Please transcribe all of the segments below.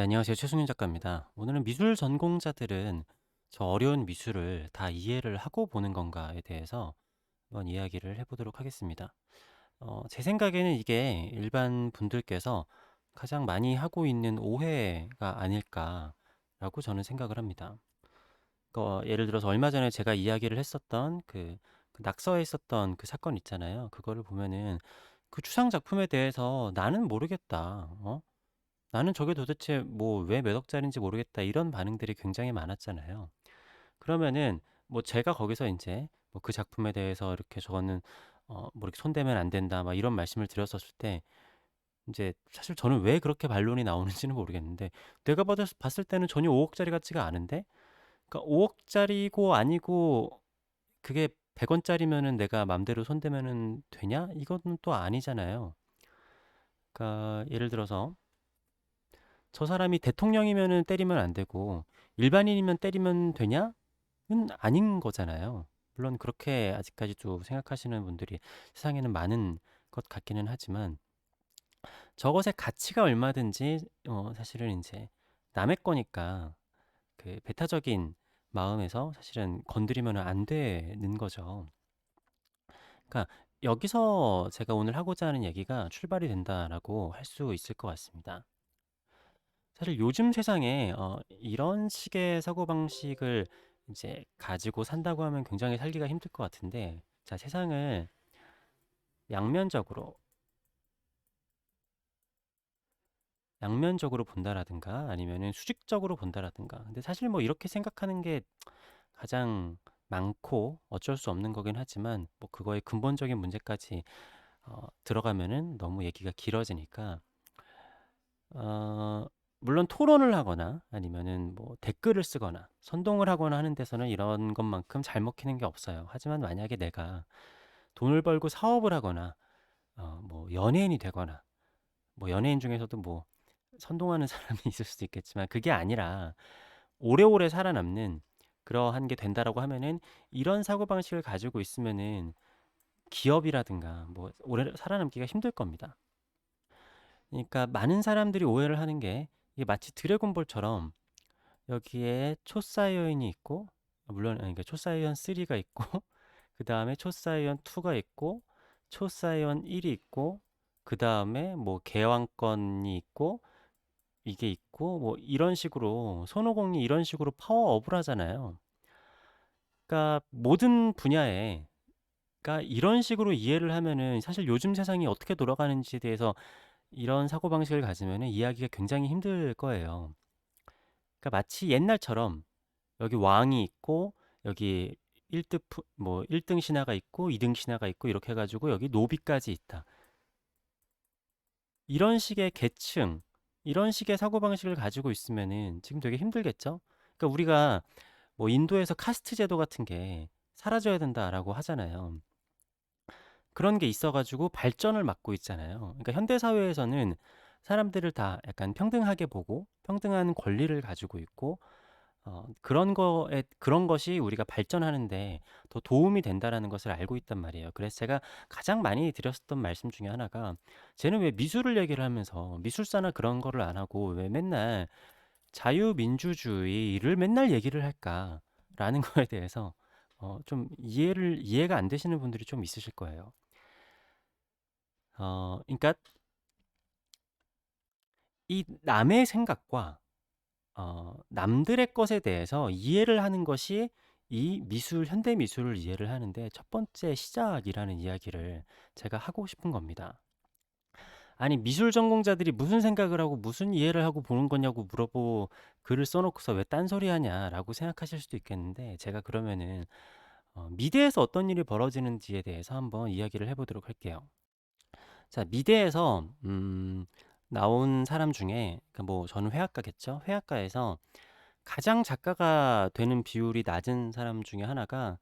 네, 안녕하세요. 최승윤 작가입니다. 오늘은 미술 전공자들은 저 어려운 미술을 다 이해를 하고 보는 건가에 대해서 한번 이야기를 해보도록 하겠습니다. 어, 제 생각에는 이게 일반 분들께서 가장 많이 하고 있는 오해가 아닐까라고 저는 생각을 합니다. 어, 예를 들어서 얼마 전에 제가 이야기를 했었던 그, 그 낙서에 있었던 그 사건 있잖아요. 그거를 보면은 그 추상 작품에 대해서 나는 모르겠다. 어? 나는 저게 도대체 뭐 왜 몇 억짜리인지 모르겠다 이런 반응들이 굉장히 많았잖아요. 그러면은 뭐 제가 거기서 이제 뭐 그 작품에 대해서 이렇게 저거는 어 뭐 이렇게 손대면 안 된다 막 이런 말씀을 드렸었을 때 이제 사실 저는 왜 그렇게 반론이 나오는지는 모르겠는데 내가 받았, 봤을 때는 전혀 5 억짜리 같지가 않은데 그러니까 5 억짜리고 아니고 그게 100 원짜리면은 내가 맘대로 손대면은 되냐? 이건 또 아니잖아요. 그러니까 예를 들어서 저 사람이 대통령이면은 때리면 안 되고 일반인이면 때리면 되냐? 는 아닌 거잖아요. 물론 그렇게 아직까지도 생각하시는 분들이 세상에는 많은 것 같기는 하지만 저것의 가치가 얼마든지 어, 사실은 이제 남의 거니까 그 배타적인 마음에서 사실은 건드리면 안 되는 거죠. 그러니까 여기서 제가 오늘 하고자 하는 얘기가 출발이 된다라고 할 수 있을 것 같습니다. 사실 요즘 세상에 어, 이런 식의 사고방식을 이제 가지고 산다고 하면 굉장히 살기가 힘들 것 같은데, 자, 세상을 양면적으로, 양면적으로 본다라든가 아니면은 수직적으로 본다라든가. 근데 사실 뭐 이렇게 생각하는 게 가장 많고 어쩔 수 없는 거긴 하지만 뭐 그거의 근본적인 문제까지 어, 들어가면은 너무 얘기가 길어지니까 어, 물론 토론을 하거나 아니면은 뭐 댓글을 쓰거나 선동을 하거나 하는 데서는 이런 것만큼 잘 먹히는 게 없어요. 하지만 만약에 내가 돈을 벌고 사업을 하거나 어, 뭐 연예인이 되거나 뭐 연예인 중에서도 뭐 선동하는 사람이 있을 수도 있겠지만 그게 아니라 오래오래 살아남는 그러한 게 된다라고 하면은 이런 사고 방식을 가지고 있으면은 기업이라든가 뭐 오래 살아남기가 힘들 겁니다. 그러니까 많은 사람들이 오해를 하는 게 이게 마치 드래곤볼처럼 여기에 초사이언이 있고 물론 그러니까 초사이언 3가 있고 그 다음에 초사이언 2가 있고 초사이언 1이 있고 그 다음에 뭐 개왕권이 있고 이게 있고 뭐 이런 식으로 손오공이 이런 식으로 파워업을 하잖아요. 그러니까 모든 분야에 그러니까 이런 식으로 이해를 하면은 사실 요즘 세상이 어떻게 돌아가는지에 대해서 이런 사고방식을 가지면은 이해하기가 굉장히 힘들 거예요. 그러니까 마치 옛날처럼 여기 왕이 있고 여기 1등 뭐 1등 신하가 있고 2등 신하가 있고 이렇게 해 가지고 여기 노비까지 있다. 이런 식의 계층, 이런 식의 사고방식을 가지고 있으면은 지금 되게 힘들겠죠? 그러니까 우리가 뭐 인도에서 카스트 제도 같은 게 사라져야 된다라고 하잖아요. 그런 게 있어 가지고 발전을 막고 있잖아요. 그러니까 현대 사회에서는 사람들을 다 약간 평등하게 보고 평등한 권리를 가지고 있고 어, 그런 거에 그런 것이 우리가 발전하는 데 더 도움이 된다라는 것을 알고 있단 말이에요. 그래서 제가 가장 많이 드렸었던 말씀 중에 하나가 쟤는 왜 미술을 얘기를 하면서 미술사나 그런 거를 안 하고 왜 맨날 자유민주주의를 맨날 얘기를 할까라는 거에 대해서 어, 좀 이해를 이해가 안 되시는 분들이 좀 있으실 거예요. 어, 그러니까 이 남의 생각과 어, 남들의 것에 대해서 이해를 하는 것이 이 미술, 현대 미술을 이해를 하는데 첫 번째 시작이라는 이야기를 제가 하고 싶은 겁니다. 아니, 미술 전공자들이 무슨 생각을 하고 무슨 이해를 하고 보는 거냐고 물어보고 글을 써놓고서 왜 딴소리 하냐라고 생각하실 수도 있겠는데 제가 그러면은 어, 미대에서 어떤 일이 벌어지는지에 대해서 한번 이야기를 해보도록 할게요. 자, 미대에서 음, 나온 사람 중에 그뭐 저는 회화과겠죠? 회화과에서 가장 작가가 되는 비율이 낮은 사람 중에 하나가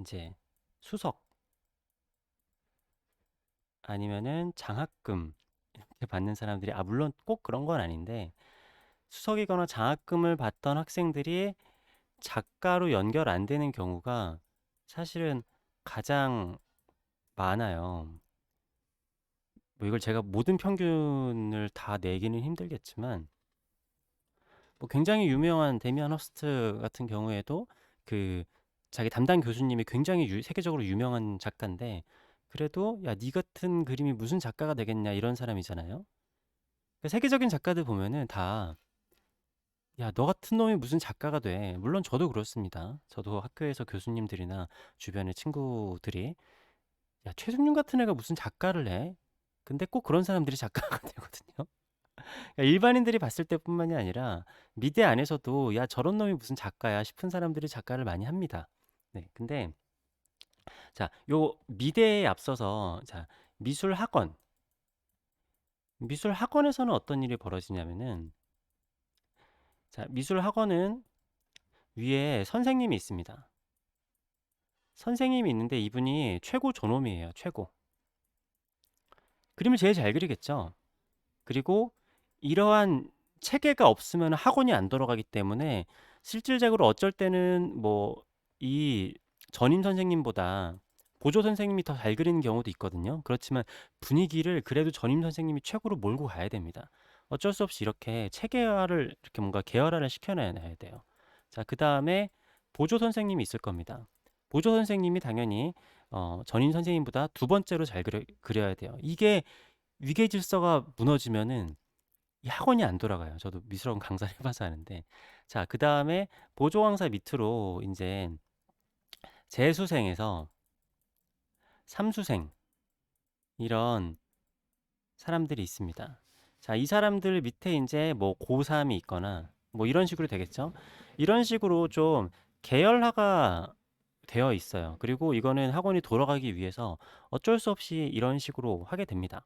이제 수석 아니면은 장학금 이렇게 받는 사람들이 아 물론 꼭 그런 건 아닌데 수석이거나 장학금을 받던 학생들이 작가로 연결 안 되는 경우가 사실은 가장 많아요. 뭐 이걸 제가 모든 평균을 다 내기는 힘들겠지만 뭐 굉장히 유명한 데미안 허스트 같은 경우에도 그 자기 담당 교수님이 굉장히 유 세계적으로 유명한 작가인데 그래도 "야 니 같은 그림이 무슨 작가가 되겠냐." 이런 사람이잖아요. 그 세계적인 작가들 보면은 다 "야 너 같은 놈이 무슨 작가가 돼." 물론 저도 그렇습니다. 저도 학교에서 교수님들이나 주변의 친구들이 "야 최승윤 같은 애가 무슨 작가를 해?" 근데 꼭 그런 사람들이 작가가 되거든요. 그러니까 일반인들이 봤을 때뿐만이 아니라 미대 안에서도 '야 저런 놈이 무슨 작가야.' 싶은 사람들이 작가를 많이 합니다. 네. 근데 자, 요 미대에 앞서서 자, 미술 학원. 미술 학원에서는 어떤 일이 벌어지냐면은 자, 미술 학원은 위에 선생님이 있습니다. 선생님이 있는데 이분이 최고 존엄이에요. 최고. 그림을 제일 잘 그리겠죠. 그리고 이러한 체계가 없으면 학원이 안 돌아가기 때문에 실질적으로 어쩔 때는 뭐 이 전임 선생님보다 보조 선생님이 더 잘 그리는 경우도 있거든요. 그렇지만 분위기를 그래도 전임 선생님이 최고로 몰고 가야 됩니다. 어쩔 수 없이 이렇게 체계화를 이렇게 뭔가 계열화를 시켜놔야 돼요. 자, 그 다음에 보조 선생님이 있을 겁니다. 보조 선생님이 당연히 어, 전임 선생님보다 두 번째로 잘 그려, 그려야 돼요. 이게 위계 질서가 무너지면은 이 학원이 안 돌아가요. 저도 미술학원 강사를 해 봐서 아는데. 자, 그 다음에 보조 강사 밑으로 이제 재수생에서 삼수생 이런 사람들이 있습니다. 자, 이 사람들 밑에 이제 뭐 고3이 있거나 뭐 이런 식으로 되겠죠. 이런 식으로 좀 계열화가 되어 있어요. 그리고 이거는 학원이 돌아가기 위해서 어쩔 수 없이 이런 식으로 하게 됩니다.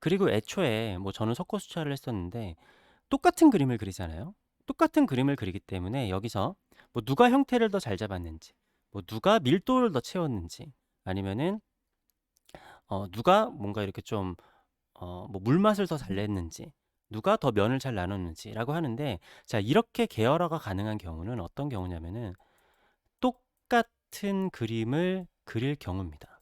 그리고 애초에 뭐 저는 석고 수차를 했었는데 똑같은 그림을 그리잖아요. 똑같은 그림을 그리기 때문에 여기서 뭐 누가 형태를 더 잘 잡았는지, 뭐 누가 밀도를 더 채웠는지, 아니면은 어 누가 뭔가 이렇게 좀 어 뭐 물맛을 더 잘 냈는지, 누가 더 면을 잘 나눴는지라고 하는데 자, 이렇게 계열화가 가능한 경우는 어떤 경우냐면은 똑같 은 그림을 그릴 경우입니다.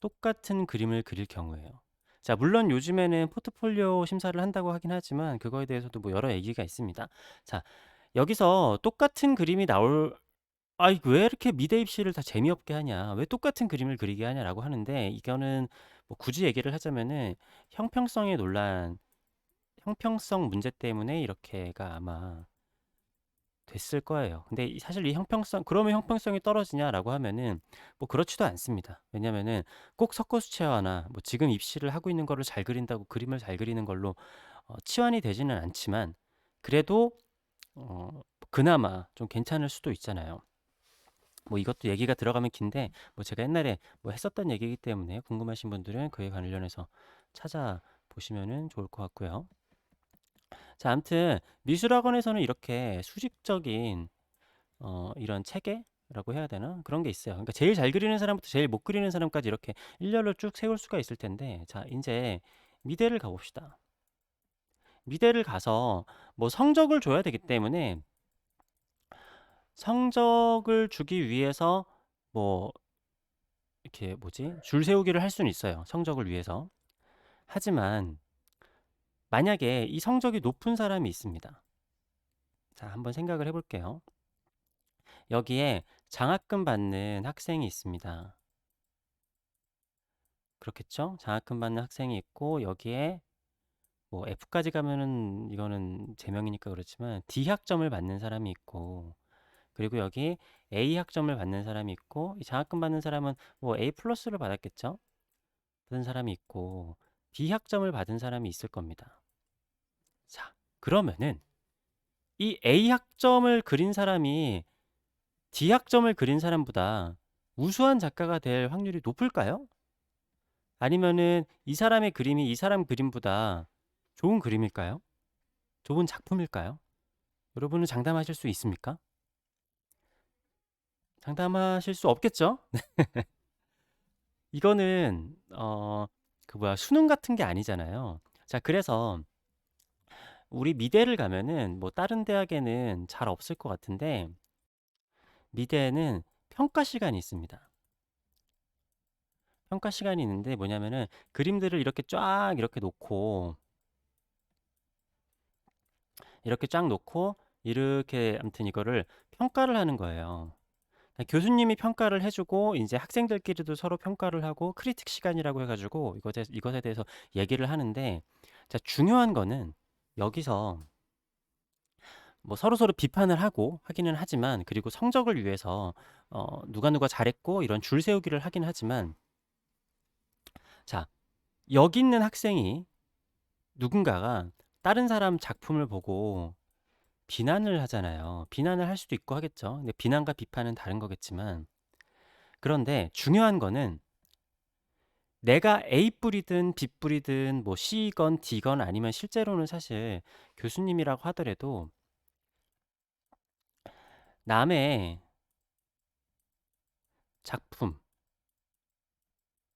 똑같은 그림을 그릴 경우에요. 자, 물론 요즘에는 포트폴리오 심사를 한다고 하긴 하지만 그거에 대해서도 뭐 여러 얘기가 있습니다. 자, 여기서 똑같은 그림이 나올 아이 왜 이렇게 미대 입시를 다 재미없게 하냐? 왜 똑같은 그림을 그리게 하냐라고 하는데 이거는 뭐 굳이 얘기를 하자면은 형평성의 논란, 형평성 문제 때문에 이렇게가 아마 됐을 거예요. 근데 이- 사실 이 형평성, 그러면 형평성이 떨어지냐라고 하면은 뭐 그렇지도 않습니다. 왜냐면은 꼭 석고 수채화나 뭐 지금 입시를 하고 있는 거를 잘 그린다고 그림을 잘 그리는 걸로 어, 치환이 되지는 않지만 그래도 어, 그나마 좀 괜찮을 수도 있잖아요. 뭐 이것도 얘기가 들어가면 긴데 뭐 제가 옛날에 뭐 했었던 얘기이기 때문에 궁금하신 분들은 그에 관련해서 찾아보시면은 좋을 것 같고요. 자, 아무튼 미술학원에서는 이렇게 수직적인 어, 이런 체계라고 해야 되나? 그런 게 있어요. 그러니까 제일 잘 그리는 사람부터 제일 못 그리는 사람까지 이렇게 일렬로 쭉 세울 수가 있을 텐데, 자, 이제 미대를 가 봅시다. 미대를 가서 뭐 성적을 줘야 되기 때문에 성적을 주기 위해서 뭐 이렇게 뭐지? 줄 세우기를 할 수는 있어요. 성적을 위해서. 하지만 만약에 이 성적이 높은 사람이 있습니다. 자, 한번 생각을 해볼게요. 여기에 장학금 받는 학생이 있습니다. 그렇겠죠? 장학금 받는 학생이 있고 여기에 뭐 F까지 가면은 이거는 제명이니까 그렇지만 D 학점을 받는 사람이 있고 그리고 여기 A 학점을 받는 사람이 있고 이 장학금 받는 사람은 뭐 A 플러스를 받았겠죠? 받은 사람이 있고 B 학점을 받은 사람이 있을 겁니다. 자, 그러면은 이 A 학점을 그린 사람이 D 학점을 그린 사람보다 우수한 작가가 될 확률이 높을까요? 아니면은 이 사람의 그림이 이 사람 그림보다 좋은 그림일까요? 좋은 작품일까요? 여러분은 장담하실 수 있습니까? 장담하실 수 없겠죠? 이거는 어 그 뭐야 수능 같은 게 아니잖아요. 자, 그래서 우리 미대를 가면은 뭐 다른 대학에는 잘 없을 것 같은데 미대에는 평가 시간이 있습니다. 평가 시간이 있는데 뭐냐면은 그림들을 이렇게 쫙 이렇게 놓고 이렇게 쫙 놓고 이렇게 아무튼 이거를 평가를 하는 거예요. 교수님이 평가를 해주고 이제 학생들끼리도 서로 평가를 하고 크리틱 시간이라고 해가지고 이것에 이것에 대해서 얘기를 하는데 자 중요한 거는 여기서 뭐 서로서로 비판을 하고 하기는 하지만 그리고 성적을 위해서 어 누가 누가 잘했고 이런 줄 세우기를 하긴 하지만 자 여기 있는 학생이 누군가가 다른 사람 작품을 보고 비난을 하잖아요. 비난을 할 수도 있고 하겠죠. 근데 비난과 비판은 다른 거겠지만 그런데 중요한 거는 내가 A 뿌리든 B 뿌리든 뭐 C건 D건 아니면 실제로는 사실 교수님이라고 하더라도 남의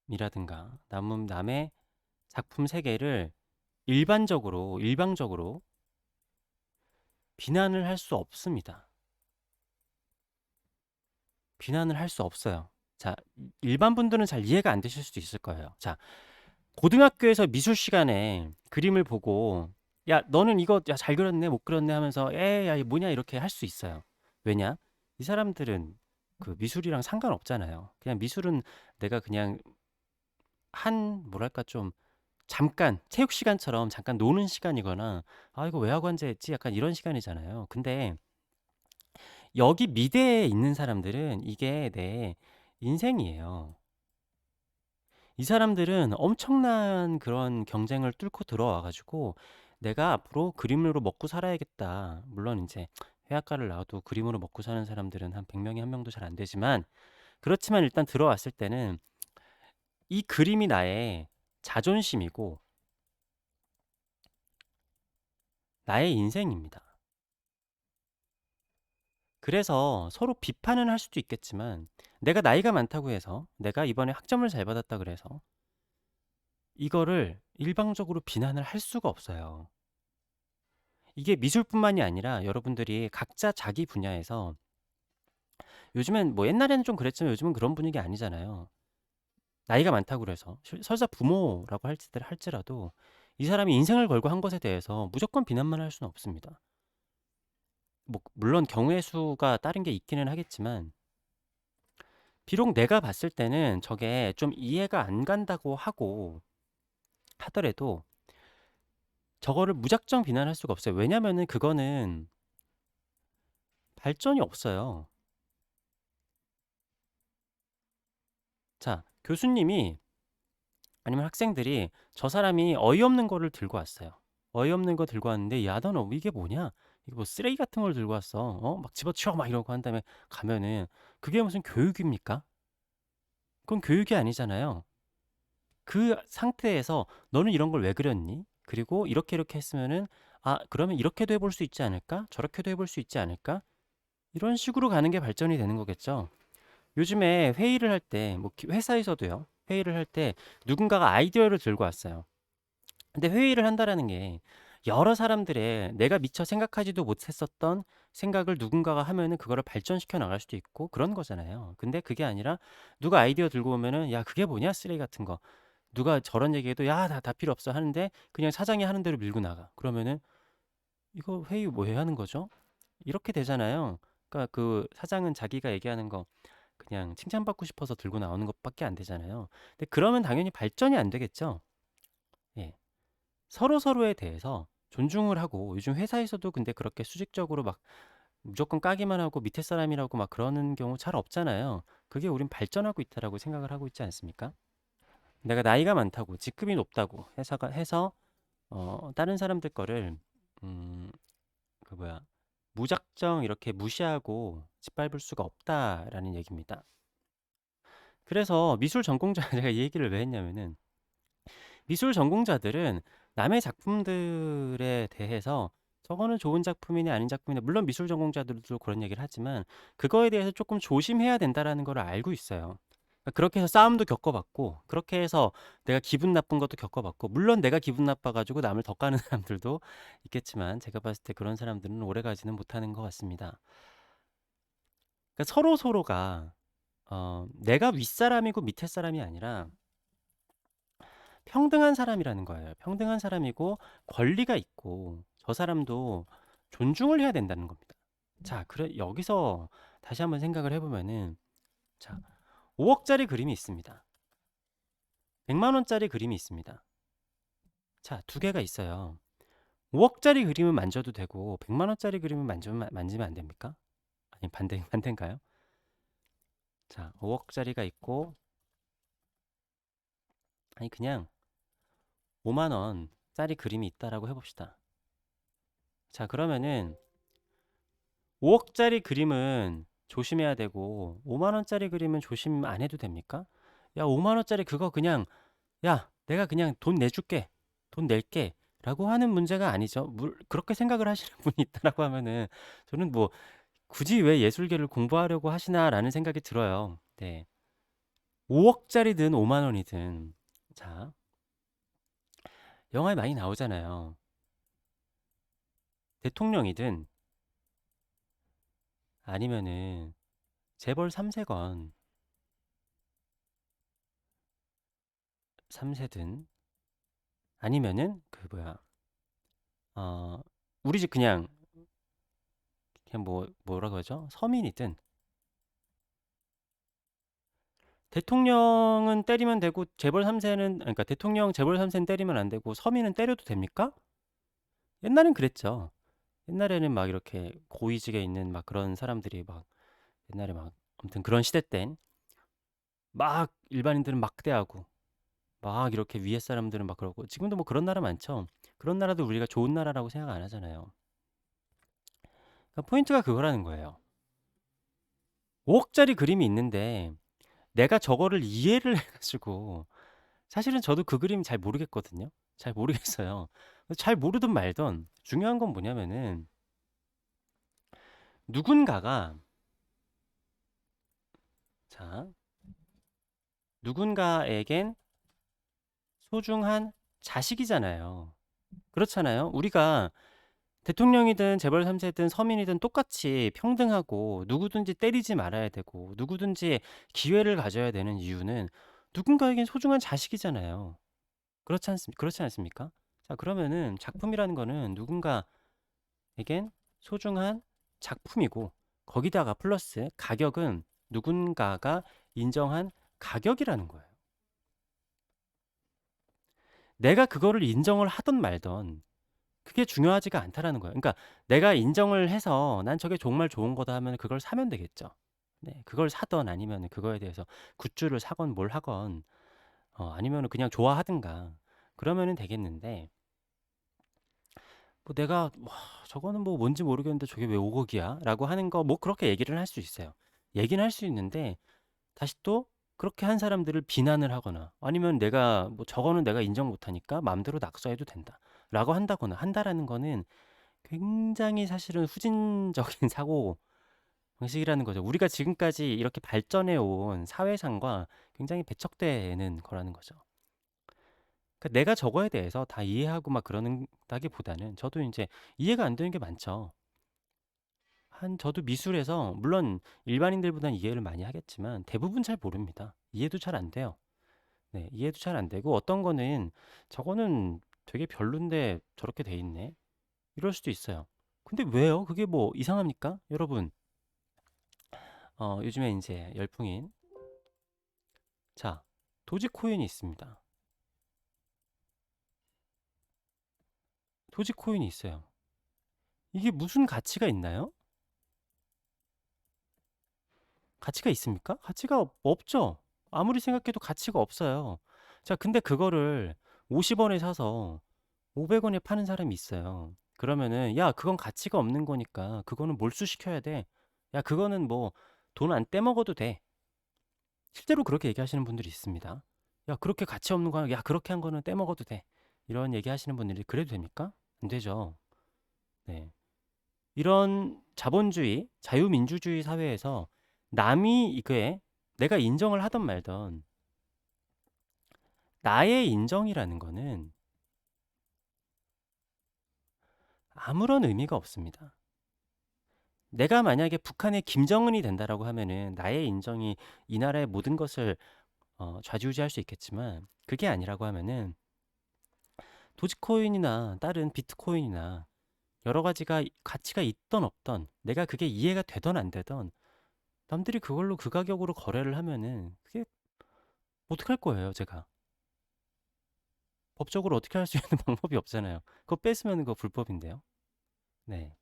작품이라든가 남, 남의 작품 세계를 일반적으로 일방적으로 비난을 할 수 없습니다. 비난을 할 수 없어요. 자, 일반 분들은 잘 이해가 안 되실 수도 있을 거예요. 자, 고등학교에서 미술 시간에 그림을 보고 야, 너는 이거 야, 잘 그렸네, 못 그렸네 하면서 에, 야, 이 뭐냐 이렇게 할 수 있어요. 왜냐? 이 사람들은 그 미술이랑 상관없잖아요. 그냥 미술은 내가 그냥 한 뭐랄까 좀 잠깐 체육 시간처럼 잠깐 노는 시간이거나 아 이거 왜 학원제 했지 약간 이런 시간이잖아요. 근데 여기 미대에 있는 사람들은 이게 내 인생이에요. 이 사람들은 엄청난 그런 경쟁을 뚫고 들어와 가지고 내가 앞으로 그림으로 먹고 살아야겠다. 물론 이제 회화과를 나와도 그림으로 먹고 사는 사람들은 한 100 명에 한 명도 잘 안 되지만 그렇지만 일단 들어왔을 때는 이 그림이 나의 자존심이고 나의 인생입니다. 그래서 서로 비판은 할 수도 있겠지만 내가 나이가 많다고 해서 내가 이번에 학점을 잘 받았다 그래서 이거를 일방적으로 비난을 할 수가 없어요. 이게 미술뿐만이 아니라 여러분들이 각자 자기 분야에서 요즘엔 뭐 옛날에는 좀 그랬지만 요즘은 그런 분위기 아니잖아요. 나이가 많다고 그래서 설사 부모라고 할지라도 이 사람이 인생을 걸고 한 것에 대해서 무조건 비난만 할 수는 없습니다. 뭐 물론 경우의 수가 다른 게 있기는 하겠지만 비록 내가 봤을 때는 저게 좀 이해가 안 간다고 하고 하더라도 저거를 무작정 비난할 수가 없어요. 왜냐면은 그거는 발전이 없어요. 자, 교수님이 아니면 학생들이 저 사람이 어이없는 거를 들고 왔어요. 어이없는 거 들고 왔는데 야, 너 이게 뭐냐? 이거 뭐 쓰레기 같은 걸 들고 왔어. 어? 막 집어치워 막 이러고 한 다음에 가면은 그게 무슨 교육입니까? 그건 교육이 아니잖아요. 그 상태에서 너는 이런 걸 왜 그렸니? 그리고 이렇게 이렇게 했으면은 아, 그러면 이렇게도 해볼 수 있지 않을까? 저렇게도 해볼 수 있지 않을까? 이런 식으로 가는 게 발전이 되는 거겠죠. 요즘에 회의를 할 때, 뭐 회사에서도요. 회의를 할 때 누군가가 아이디어를 들고 왔어요. 근데 회의를 한다라는 게 여러 사람들의 내가 미처 생각하지도 못했었던 생각을 누군가가 하면은 그거를 발전시켜 나갈 수도 있고 그런 거잖아요. 근데 그게 아니라 누가 아이디어 들고 오면은 야, 그게 뭐냐? 쓰레기 같은 거. 누가 저런 얘기해도 야, 다, 다 필요 없어 하는데 그냥 사장이 하는 대로 밀고 나가. 그러면은 이거 회의 뭐 해야 하는 거죠? 이렇게 되잖아요. 그러니까 그 사장은 자기가 얘기하는 거 그냥 칭찬받고 싶어서 들고 나오는 것밖에 안 되잖아요. 근데 그러면 당연히 발전이 안 되겠죠. 예. 서로 서로에 대해서 존중을 하고 요즘 회사에서도 근데 그렇게 수직적으로 막 무조건 까기만 하고 밑에 사람이라고 막 그러는 경우 잘 없잖아요. 그게 우린 발전하고 있다라고 생각을 하고 있지 않습니까? 내가 나이가 많다고 직급이 높다고 회사가 해서 어 다른 사람들 거를 음 그 뭐야 무작정 이렇게 무시하고 짓밟을 수가 없다라는 얘기입니다. 그래서 미술 전공자 제가 이 얘기를 왜 했냐면은 미술 전공자들은 남의 작품들에 대해서 저거는 좋은 작품이냐 아닌 작품이냐 물론 미술 전공자들도 그런 얘기를 하지만 그거에 대해서 조금 조심해야 된다라는 걸 알고 있어요. 그러니까 그렇게 해서 싸움도 겪어봤고 그렇게 해서 내가 기분 나쁜 것도 겪어봤고 물론 내가 기분 나빠가지고 남을 더 까는 사람들도 있겠지만 제가 봤을 때 그런 사람들은 오래가지는 못하는 것 같습니다. 그러니까 서로 서로가 어, 내가 윗사람이고 밑에 사람이 아니라 평등한 사람이라는 거예요. 평등한 사람이고 권리가 있고 저 사람도 존중을 해야 된다는 겁니다. 자, 그래 여기서 다시 한번 생각을 해보면은 자, 5억짜리 그림이 있습니다. 100만 원짜리 그림이 있습니다. 자, 두 개가 있어요. 5억짜리 그림은 만져도 되고 100만 원짜리 그림은 만지면 만지면 안 됩니까? 아니 반대 반대인가요? 자, 5억짜리가 있고 아니 그냥 5만 원 짜리 그림이 있다라고 해봅시다. 자, 그러면은 5억짜리 그림은 조심해야 되고 5만 원짜리 그림은 조심 안 해도 됩니까? 야, 5만 원짜리 그거 그냥 야, 내가 그냥 돈 내줄게. 돈 낼게. 라고 하는 문제가 아니죠. 물, 그렇게 생각을 하시는 분이 있다라고 하면은 저는 뭐 굳이 왜 예술계를 공부하려고 하시나라는 생각이 들어요. 네. 5억짜리든 5만 원이든 자, 영화에 많이 나오잖아요. 대통령이든 아니면은 재벌 3세건 3세든 아니면은 그 뭐야 어 우리 집 그냥 그냥 뭐 뭐라 그러죠? 서민이든 대통령은 때리면 되고 재벌 3세는 그러니까 대통령 재벌 3세는 때리면 안 되고 서민은 때려도 됩니까? 옛날엔 그랬죠. 옛날에는 막 이렇게 고위직에 있는 막 그런 사람들이 막 옛날에 막 아무튼 그런 시대 땐 막 일반인들은 막대하고 막 이렇게 위에 사람들은 막 그러고 지금도 뭐 그런 나라 많죠. 그런 나라도 우리가 좋은 나라라고 생각 안 하잖아요. 그러니까 포인트가 그거라는 거예요. 5억짜리 그림이 있는데 내가 저거를 이해를 해 가지고 사실은 저도 그 그림 잘 모르겠거든요. 잘 모르겠어요. 잘 모르든 말든 중요한 건 뭐냐면은 누군가가 자 누군가에겐 소중한 자식이잖아요. 그렇잖아요. 우리가 대통령이든 재벌 3세든 서민이든 똑같이 평등하고 누구든지 때리지 말아야 되고 누구든지 기회를 가져야 되는 이유는 누군가에겐 소중한 자식이잖아요. 그렇지 않습 그렇지 않습니까? 자, 그러면은 작품이라는 거는 누군가에겐 소중한 작품이고 거기다가 플러스 가격은 누군가가 인정한 가격이라는 거예요. 내가 그거를 인정을 하던 말던 그게 중요하지가 않다라는 거예요. 그러니까 내가 인정을 해서 난 저게 정말 좋은 거다 하면 그걸 사면 되겠죠. 네, 그걸 사던 아니면 그거에 대해서 굿즈를 사건 뭘 하건 어, 아니면 그냥 좋아하든가 그러면은 되겠는데 뭐 내가 와, 저거는 뭐 뭔지 모르겠는데 저게 왜 5억이야? 라고 하는 거 뭐 그렇게 얘기를 할 수 있어요. 얘기는 할 수 있는데 다시 또 그렇게 한 사람들을 비난을 하거나 아니면 내가 뭐 저거는 내가 인정 못 하니까 마음대로 낙서해도 된다. 라고 한다거나 한다라는 거는 굉장히 사실은 후진적인 사고 방식이라는 거죠. 우리가 지금까지 이렇게 발전해 온 사회상과 굉장히 배척되는 거라는 거죠. 그러니까 내가 저거에 대해서 다 이해하고 막 그러는다기보다는 저도 이제 이해가 안 되는 게 많죠. 한 저도 미술에서 물론 일반인들보다는 이해를 많이 하겠지만 대부분 잘 모릅니다. 이해도 잘 안 돼요. 네, 이해도 잘 안 되고 어떤 거는 저거는 되게 별론데 저렇게 돼 있네. 이럴 수도 있어요. 근데 왜요? 그게 뭐 이상합니까? 여러분, 어, 요즘에 이제 열풍인 자, 도지코인이 있습니다. 도지코인이 있어요. 이게 무슨 가치가 있나요? 가치가 있습니까? 가치가 없- 없죠. 아무리 생각해도 가치가 없어요. 자, 근데 그거를 50원에 사서 500원에 파는 사람이 있어요. 그러면은 야, 그건 가치가 없는 거니까 그거는 몰수시켜야 돼. 야, 그거는 뭐 돈 안 떼먹어도 돼. 실제로 그렇게 얘기하시는 분들이 있습니다. 야, 그렇게 가치 없는 거, 야, 그렇게 한 거는 떼먹어도 돼. 이런 얘기 하시는 분들이 그래도 됩니까? 안 되죠. 네. 이런 자본주의, 자유민주주의 사회에서 남이 이거에 내가 인정을 하던 말던 나의 인정이라는 거는 아무런 의미가 없습니다. 내가 만약에 북한의 김정은이 된다라고 하면은 나의 인정이 이 나라의 모든 것을 어, 좌지우지할 수 있겠지만 그게 아니라고 하면은 도지코인이나 다른 비트코인이나 여러 가지가 이 가치가 있든 없든 내가 그게 이해가 되든 안 되든 남들이 그걸로 그 가격으로 거래를 하면은 그게 어떡할 거예요 제가. 법적으로 어떻게 할 수 있는 방법이 없잖아요. 그거 뺏으면 그거 불법인데요. 네.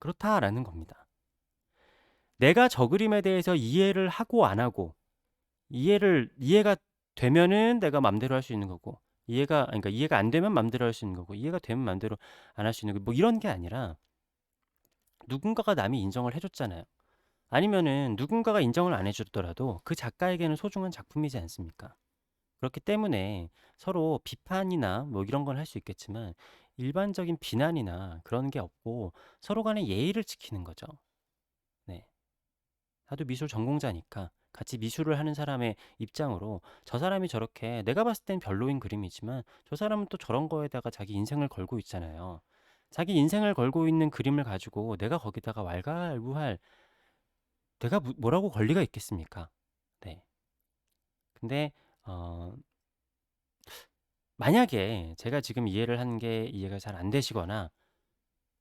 그렇다라는 겁니다. 내가 저 그림에 대해서 이해를 하고 안 하고 이해를 이해가 되면은 내가 맘대로 할 수 있는 거고 이해가 그러니까 이해가 안 되면 맘대로 할 수 있는 거고 이해가 되면 맘대로 안 할 수 있는 거뭐 이런 게 아니라 누군가가 남이 인정을 해 줬잖아요. 아니면은 누군가가 인정을 안 해 주더라도 그 작가에게는 소중한 작품이지 않습니까? 그렇기 때문에 서로 비판이나 뭐 이런 건 할 수 있겠지만 일반적인 비난이나 그런 게 없고 서로 간에 예의를 지키는 거죠. 네. 나도 미술 전공자니까 같이 미술을 하는 사람의 입장으로 저 사람이 저렇게 내가 봤을 땐 별로인 그림이지만 저 사람은 또 저런 거에다가 자기 인생을 걸고 있잖아요. 자기 인생을 걸고 있는 그림을 가지고 내가 거기다가 왈가왈부할 내가 무- 뭐라고 걸 리가 있겠습니까? 네. 근데 어 만약에 제가 지금 이해를 하는 게 이해가 잘 안 되시거나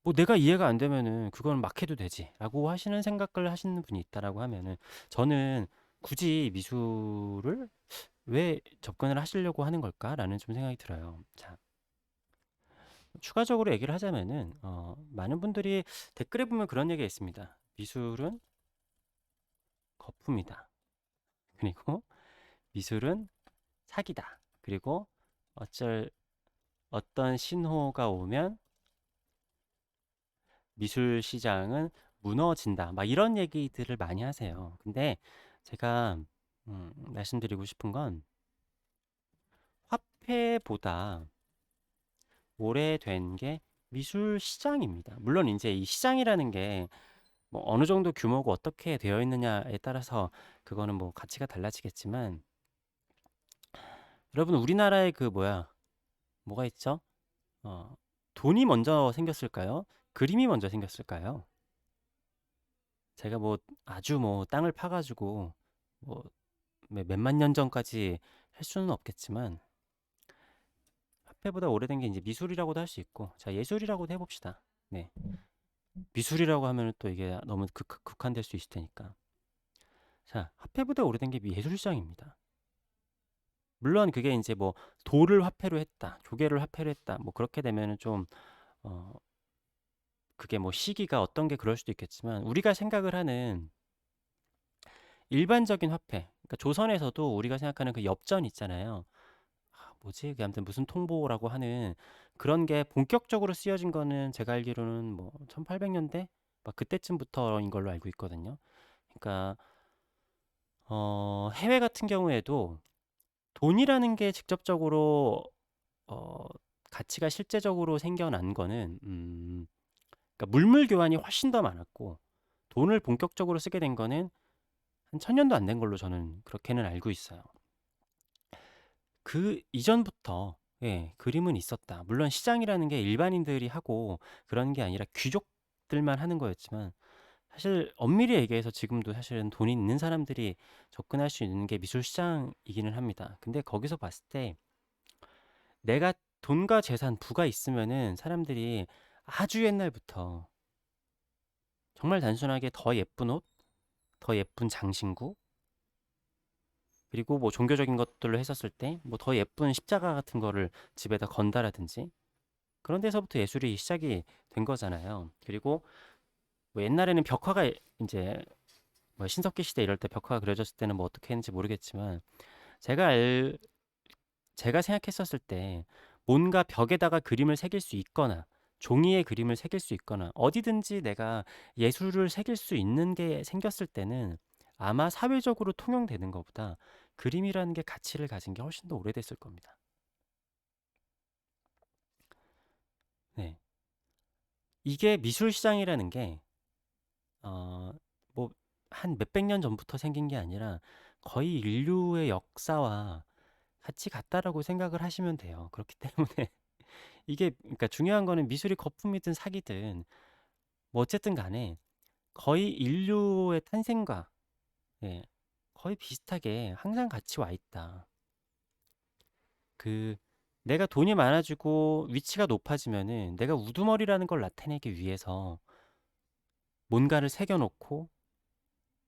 뭐 내가 이해가 안 되면은 그건 막 해도 되지라고 하시는 생각을 하시는 분이 있다라고 하면은 저는 굳이 미술을 왜 접근을 하시려고 하는 걸까라는 좀 생각이 들어요. 자, 추가적으로 얘기를 하자면은 어, 많은 분들이 댓글에 보면 그런 얘기가 있습니다. 미술은 거품이다. 그리고 미술은 사기다. 그리고 어쩔 어떤 신호가 오면 미술 시장은 무너진다. 막 이런 얘기들을 많이 하세요. 근데 제가 음, 말씀드리고 싶은 건 화폐보다 오래된 게 미술 시장입니다. 물론 이제 이 시장이라는 게 뭐 어느 정도 규모고 어떻게 되어 있느냐에 따라서 그거는 뭐 가치가 달라지겠지만 여러분 우리나라의 그 뭐야 뭐가 있죠? 어, 돈이 먼저 생겼을까요? 그림이 먼저 생겼을까요? 제가 뭐 아주 뭐 땅을 파가지고 뭐 몇만 년 전까지 할 수는 없겠지만 화폐보다 오래된 게 이제 미술이라고도 할 수 있고 자 예술이라고도 해봅시다. 네 미술이라고 하면 또 이게 너무 극, 극한될 수 있을 테니까 자 화폐보다 오래된 게 예술 시장입니다. 물론 그게 이제 뭐 돌을 화폐로 했다, 조개를 화폐로 했다, 뭐 그렇게 되면은 좀 어, 그게 뭐 시기가 어떤 게 그럴 수도 있겠지만 우리가 생각을 하는 일반적인 화폐, 그러니까 조선에서도 우리가 생각하는 그 엽전 있잖아요. 아, 뭐지? 그 아무튼 무슨 통보라고 하는 그런 게 본격적으로 쓰여진 거는 제가 알기로는 뭐 1800 년대 막 그때쯤부터인 걸로 알고 있거든요. 그러니까 어, 해외 같은 경우에도 돈이라는 게 직접적으로 어, 가치가 실제적으로 생겨난 거는 음, 그러니까 물물 교환이 훨씬 더 많았고 돈을 본격적으로 쓰게 된 거는 한 천년도 안 된 걸로 저는 그렇게는 알고 있어요. 그 이전부터 예, 그림은 있었다. 물론 시장이라는 게 일반인들이 하고 그런 게 아니라 귀족들만 하는 거였지만 사실 엄밀히 얘기해서 지금도 사실은 돈이 있는 사람들이 접근할 수 있는 게 미술 시장이기는 합니다. 근데 거기서 봤을 때 내가 돈과 재산, 부가 있으면은 사람들이 아주 옛날부터 정말 단순하게 더 예쁜 옷, 더 예쁜 장신구, 그리고 뭐 종교적인 것들로 했었을 때 뭐 더 예쁜 십자가 같은 거를 집에다 건다라든지 그런 데서부터 예술이 시작이 된 거잖아요. 그리고 뭐 옛날에는 벽화가 이제 뭐 신석기 시대 이럴 때 벽화가 그려졌을 때는 뭐 어떻게 했는지 모르겠지만 제가 알 제가 생각했었을 때 뭔가 벽에다가 그림을 새길 수 있거나 종이에 그림을 새길 수 있거나 어디든지 내가 예술을 새길 수 있는 게 생겼을 때는 아마 사회적으로 통용되는 것보다 그림이라는 게 가치를 가진 게 훨씬 더 오래됐을 겁니다. 네. 이게 미술 시장이라는 게, 어, 뭐, 한 몇백 년 전부터 생긴 게 아니라 거의 인류의 역사와 같이 같다라고 생각을 하시면 돼요. 그렇기 때문에 이게, 그러니까 중요한 거는 미술이 거품이든 사기든 뭐 어쨌든 간에 거의 인류의 탄생과 예, 거의 비슷하게 항상 같이 와 있다. 그 내가 돈이 많아지고 위치가 높아지면은 내가 우두머리라는 걸 나타내기 위해서 뭔가를 새겨 놓고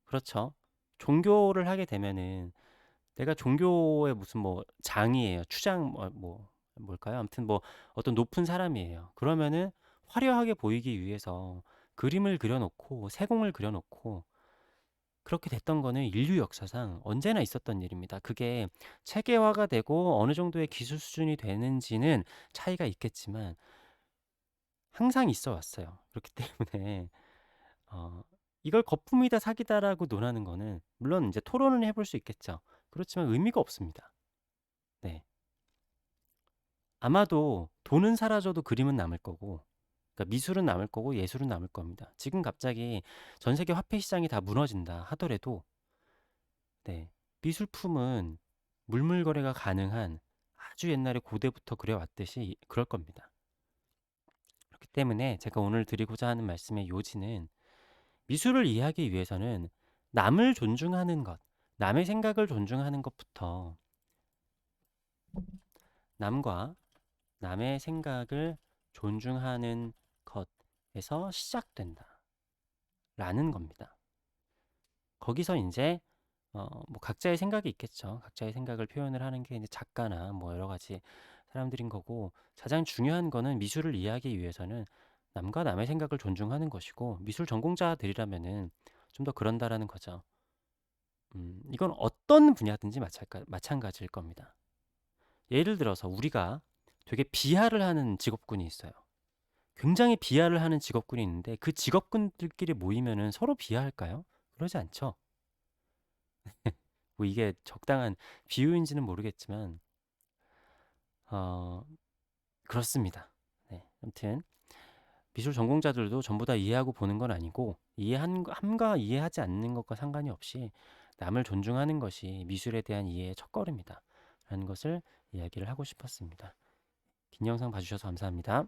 그렇죠. 종교를 하게 되면은 내가 종교의 무슨 뭐 장이에요. 추장 뭐, 뭐 뭘까요? 아무튼 뭐 어떤 높은 사람이에요. 그러면은 화려하게 보이기 위해서 그림을 그려놓고 세공을 그려놓고 그렇게 됐던 거는 인류 역사상 언제나 있었던 일입니다. 그게 체계화가 되고 어느 정도의 기술 수준이 되는지는 차이가 있겠지만 항상 있어 왔어요. 그렇기 때문에 어, 이걸 거품이다 사기다라고 논하는 거는 물론 이제 토론은 해 볼 수 있겠죠. 그렇지만 의미가 없습니다. 네. 아마도 돈은 사라져도 그림은 남을 거고, 그러니까 미술은 남을 거고 예술은 남을 겁니다. 지금 갑자기 전 세계 화폐 시장이 다 무너진다 하더라도, 네. 미술품은 물물 거래가 가능한 아주 옛날에 고대부터 그려왔듯이 그럴 겁니다. 그렇기 때문에 제가 오늘 드리고자 하는 말씀의 요지는 미술을 이해하기 위해서는 남을 존중하는 것, 남의 생각을 존중하는 것부터 남과 남의 생각을 존중하는 것에서 시작된다. 라는 겁니다. 거기서 이제 어, 뭐 각자의 생각이 있겠죠. 각자의 생각을 표현을 하는 게 이제 작가나 뭐 여러 가지 사람들인 거고 가장 중요한 거는 미술을 이해하기 위해서는 남과 남의 생각을 존중하는 것이고 미술 전공자들이라면은 좀 더 그런다라는 거죠. 음, 이건 어떤 분야든지 마찬가, 마찬가지일 겁니다. 예를 들어서 우리가 되게 비하를 하는 직업군이 있어요. 굉장히 비하를 하는 직업군이 있는데 그 직업군들끼리 모이면은 서로 비하할까요? 그러지 않죠. 뭐 이게 적당한 비유인지는 모르겠지만 어, 그렇습니다. 네, 아무튼 미술 전공자들도 전부 다 이해하고 보는 건 아니고 이해한 함과 이해하지 않는 것과 상관이 없이 남을 존중하는 것이 미술에 대한 이해의 첫걸음이다. 라는 것을 이야기를 하고 싶었습니다. 긴 영상 봐주셔서 감사합니다.